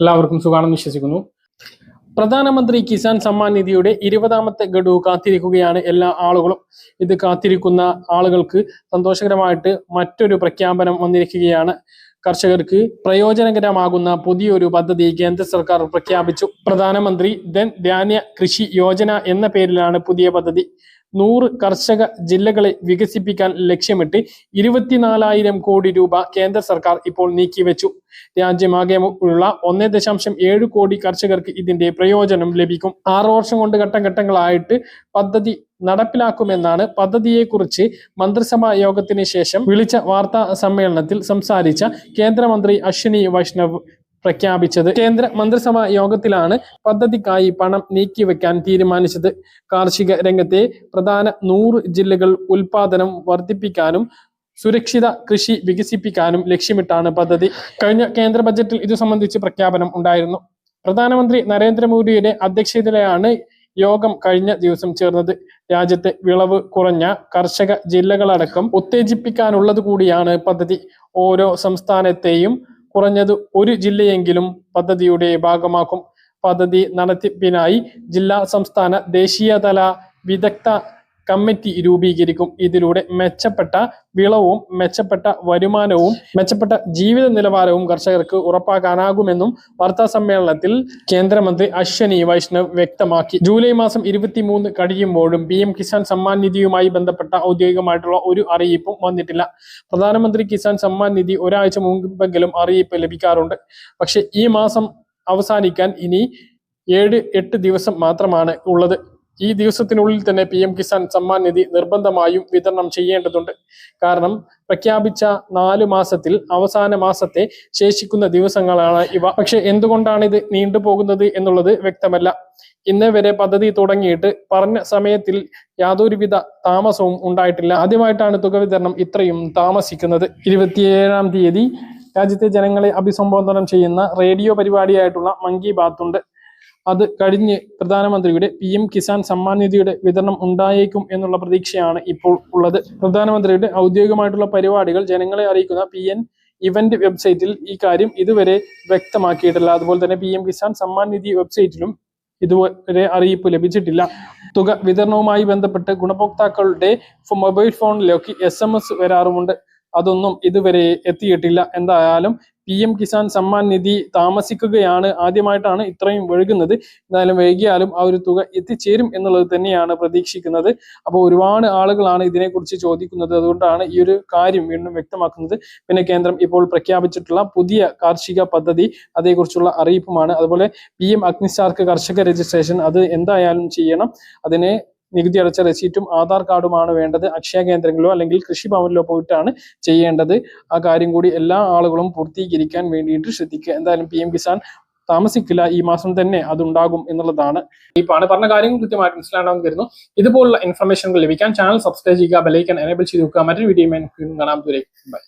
എല്ലാവർക്കും സുഖമാണെന്ന് വിശ്വസിക്കുന്നു. പ്രധാനമന്ത്രി കിസാൻ സമ്മാൻ നിധിയുടെ ഇരുപതാമത്തെ ഗഡു കാത്തിരിക്കുകയാണ് എല്ലാ ആളുകളും. ഇത് കാത്തിരിക്കുന്ന ആളുകൾക്ക് സന്തോഷകരമായിട്ട് മറ്റൊരു പ്രഖ്യാപനം വന്നിരിക്കുകയാണ്. കർഷകർക്ക് പ്രയോജനകരമാകുന്ന പുതിയൊരു പദ്ധതി കേന്ദ്ര സർക്കാർ പ്രഖ്യാപിച്ചു. പ്രധാനമന്ത്രി ധൻ ധാന്യ കൃഷി യോജന എന്ന പേരിലാണ് പുതിയ പദ്ധതി. നൂറ് കർഷക ജില്ലകളെ വികസിപ്പിക്കാൻ ലക്ഷ്യമിട്ട് ഇരുപത്തിനാലായിരം കോടി രൂപ കേന്ദ്ര സർക്കാർ ഇപ്പോൾ നീക്കിവെച്ചു. രാജ്യമാകെ ഉള്ള ഒന്നേ ദശാംശം ഏഴ് കോടി കർഷകർക്ക് ഇതിന്റെ പ്രയോജനം ലഭിക്കും. ആറു വർഷം കൊണ്ട് ഘട്ടം ഘട്ടങ്ങളായിട്ട് പദ്ധതി നടപ്പിലാക്കുമെന്നാണ് പദ്ധതിയെക്കുറിച്ച് മന്ത്രിസഭാ യോഗത്തിന് ശേഷം വിളിച്ച വാർത്താ സമ്മേളനത്തിൽ സംസാരിച്ച കേന്ദ്രമന്ത്രി അശ്വിനി വൈഷ്ണവ് പ്രഖ്യാപിച്ചത്. കേന്ദ്ര മന്ത്രിസഭാ യോഗത്തിലാണ് പദ്ധതിക്കായി പണം നീക്കിവെക്കാൻ തീരുമാനിച്ചത്. കാർഷിക രംഗത്തെ പ്രധാന നൂറ് ജില്ലകൾ ഉൽപാദനം വർദ്ധിപ്പിക്കാനും സുരക്ഷിത കൃഷി വികസിപ്പിക്കാനും ലക്ഷ്യമിട്ടാണ് പദ്ധതി. കഴിഞ്ഞ കേന്ദ്ര ബജറ്റിൽ ഇതു സംബന്ധിച്ച് പ്രഖ്യാപനം ഉണ്ടായിരുന്നു. പ്രധാനമന്ത്രി നരേന്ദ്രമോദിയുടെ അധ്യക്ഷതയിലാണ് യോഗം കഴിഞ്ഞ ദിവസം ചേർന്നത്. രാജ്യത്തെ വിളവ് കുറഞ്ഞ കർഷക ജില്ലകളടക്കം ഉത്തേജിപ്പിക്കാനുള്ളത് കൂടിയാണ് പദ്ധതി. ഓരോ സംസ്ഥാനത്തെയും കുറഞ്ഞത് ഒരു ജില്ലയെങ്കിലും പദ്ധതിയുടെ ഭാഗമാക്കും. പദ്ധതി നടത്തിപ്പിനായി ജില്ലാ സംസ്ഥാന ദേശീയതല വിദഗ്ധ കമ്മിറ്റി രൂപീകരിക്കും. ഇതിലൂടെ മെച്ചപ്പെട്ട വിളവും മെച്ചപ്പെട്ട വരുമാനവും മെച്ചപ്പെട്ട ജീവിത നിലവാരവും കർഷകർക്ക് ഉറപ്പാക്കാനാകുമെന്നും വാർത്താ സമ്മേളനത്തിൽ കേന്ദ്രമന്ത്രി അശ്വനി വൈഷ്ണവ് വ്യക്തമാക്കി. ജൂലൈ മാസം ഇരുപത്തിമൂന്ന് കഴിയുമ്പോഴും പി എം കിസാൻ സമ്മാൻ നിധിയുമായി ബന്ധപ്പെട്ട ഔദ്യോഗികമായിട്ടുള്ള ഒരു അറിയിപ്പും വന്നിട്ടില്ല. പ്രധാനമന്ത്രി കിസാൻ സമ്മാൻ നിധി ഒരാഴ്ച മുമ്പെങ്കിലും അറിയിപ്പ് ലഭിക്കാറുണ്ട്. പക്ഷെ ഈ മാസം അവസാനിക്കാൻ ഇനി ഏഴ് എട്ട് ദിവസം മാത്രമാണ് ഉള്ളത്. ഈ ദിവസത്തിനുള്ളിൽ തന്നെ പി എം കിസാൻ സമ്മാൻ നിധി നിർബന്ധമായും വിതരണം ചെയ്യേണ്ടതുണ്ട്. കാരണം പ്രഖ്യാപിച്ച നാല് മാസത്തിൽ അവസാന മാസത്തെ ശേഷിക്കുന്ന ദിവസങ്ങളാണ് ഇവ. പക്ഷെ എന്തുകൊണ്ടാണ് ഇത് നീണ്ടുപോകുന്നത് എന്നുള്ളത് വ്യക്തമല്ല. ഇന്ന് വരെ പദ്ധതി തുടങ്ങിയിട്ട് പറഞ്ഞ സമയത്തിൽ യാതൊരുവിധ താമസവും ഉണ്ടായിട്ടില്ല. ആദ്യമായിട്ടാണ് തുക വിതരണം ഇത്രയും താമസിക്കുന്നത്. ഇരുപത്തിയേഴാം തീയതി രാജ്യത്തെ ജനങ്ങളെ അഭിസംബോധനം ചെയ്യുന്ന റേഡിയോ പരിപാടിയായിട്ടുള്ള മൻ കി അത് കഴിഞ്ഞ് പ്രധാനമന്ത്രിയുടെ പി എം കിസാൻ സമ്മാൻ നിധിയുടെ വിതരണം ഉണ്ടായേക്കും എന്നുള്ള പ്രതീക്ഷയാണ് ഇപ്പോൾ ഉള്ളത്. പ്രധാനമന്ത്രിയുടെ ഔദ്യോഗികമായിട്ടുള്ള പരിപാടികൾ ജനങ്ങളെ അറിയിക്കുന്ന പി എൻ ഇവന്റ് വെബ്സൈറ്റിൽ ഈ കാര്യം ഇതുവരെ വ്യക്തമാക്കിയിട്ടില്ല. അതുപോലെ തന്നെ പി എം കിസാൻ സമ്മാൻ നിധി വെബ്സൈറ്റിലും ഇതുവരെ അറിയിപ്പ് ലഭിച്ചിട്ടില്ല. തുക വിതരണവുമായി ബന്ധപ്പെട്ട് ഗുണഭോക്താക്കളുടെ മൊബൈൽ ഫോണിലേക്ക് എസ് എം എസ് വരാറുമുണ്ട്. അതൊന്നും ഇതുവരെ എത്തിയിട്ടില്ല. എന്തായാലും പി എം കിസാൻ സമ്മാൻ നിധി താമസിക്കുകയാണ് ആദ്യമായിട്ടാണ് ഇത്രയും വഴുകുന്നത്. എന്തായാലും വൈകിയാലും ആ ഒരു തുക എത്തിച്ചേരും എന്നുള്ളത് തന്നെയാണ് പ്രതീക്ഷിക്കുന്നത്. അപ്പോൾ ഒരുപാട് ആളുകളാണ് ഇതിനെക്കുറിച്ച് ചോദിക്കുന്നത്. അതുകൊണ്ടാണ് ഈ ഒരു കാര്യം വീണ്ടും വ്യക്തമാക്കുന്നത്. പിന്നെ കേന്ദ്രം ഇപ്പോൾ പ്രഖ്യാപിച്ചിട്ടുള്ള പുതിയ കാർഷിക പദ്ധതി അതേക്കുറിച്ചുള്ള അറിയിപ്പുമാണ്. അതുപോലെ പി എം അഗ്നിസ്റ്റാർക്ക് കർഷക രജിസ്ട്രേഷൻ അത് എന്തായാലും ചെയ്യണം. അതിനെ നികുതി അടച്ച റെസീറ്റും ആധാർ കാർഡുമാണ് വേണ്ടത്. അക്ഷയ കേന്ദ്രങ്ങളിലോ അല്ലെങ്കിൽ കൃഷിഭവനിലോ പോയിട്ടാണ് ചെയ്യേണ്ടത്. ആ കാര്യം കൂടി എല്ലാ ആളുകളും പൂർത്തീകരിക്കാൻ വേണ്ടിയിട്ട് ശ്രദ്ധിക്കുക. എന്തായാലും പി എം കിസാൻ താമസിക്കില്ല. ഈ മാസം തന്നെ അതുണ്ടാകും എന്നുള്ളതാണ്. ഈ പാണ് പറഞ്ഞ കാര്യം കൃത്യമായിട്ട് മനസ്സിലാണെന്ന് കരുതുന്നു ഇതുപോലുള്ള ഇൻഫർമേഷനുകൾ ലഭിക്കാൻ ചാനൽ സബ്സ്ക്രൈബ് ചെയ്യുക ബെലൈക്കൻ എനേബിൾ ചെയ്ത് നോക്കുക മറ്റൊരു വീഡിയോ കാണാം. ദൂരേക്ക് ബൈ